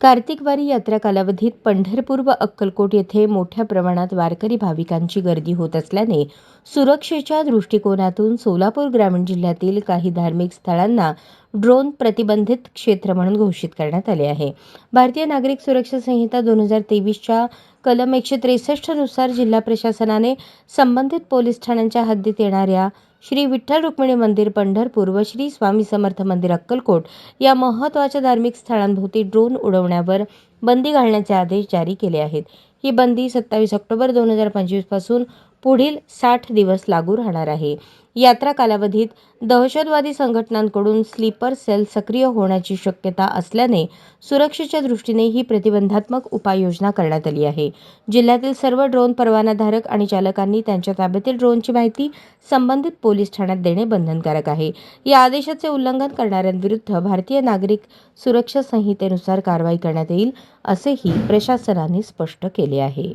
कार्तिक वारी यात्रा कालावधीत पंढरपूर व अक्कलकोट येथे मोठ्या प्रमाणात वारकरी भाविकांची गर्दी होत असल्याने सुरक्षेच्या दृष्टिकोनातून सोलापूर ग्रामीण जिल्ह्यातील काही धार्मिक स्थळांना ड्रोन प्रतिबंधित क्षेत्र म्हणून घोषित करण्यात आले आहे. भारतीय नागरिक सुरक्षा संहिता दोन हजार तेवीसच्या कलम एकशे त्रेसष्टनुसार जिल्हा प्रशासनाने संबंधित पोलीस ठाण्यांच्या हद्दीत येणाऱ्या श्री विठ्ठल रुक्मिणी मंदिर पंढरपूर व श्री स्वामी समर्थ मंदिर अक्कलकोट या महत्त्वाच्या धार्मिक स्थळांभोवती ड्रोन उडवण्यावर बंदी घालण्याचे आदेश जारी केले आहेत. ही बंदी सत्तावीस ऑक्टोबर दोन हजार पंचवीसपासून पुढील साठ दिवस लागू राहणार आहे. यात्रा कालावधीत दहशतवादी संघटनांकडून स्लीपर सेल सक्रिय होण्याची शक्यता असल्याने सुरक्षेच्या दृष्टीने ही प्रतिबंधात्मक उपाययोजना करण्यात आली आहे. जिल्ह्यातील सर्व ड्रोन परवानाधारक आणि चालकांनी त्यांच्या ताब्यातील ड्रोनची माहिती संबंधित पोलीस ठाण्यात देणे बंधनकारक आहे. या आदेशाचे उल्लंघन करणाऱ्यांविरुद्ध भारतीय नागरिक सुरक्षा संहितेनुसार कारवाई करण्यात येईल असेही प्रशासनाने स्पष्ट केले आहे.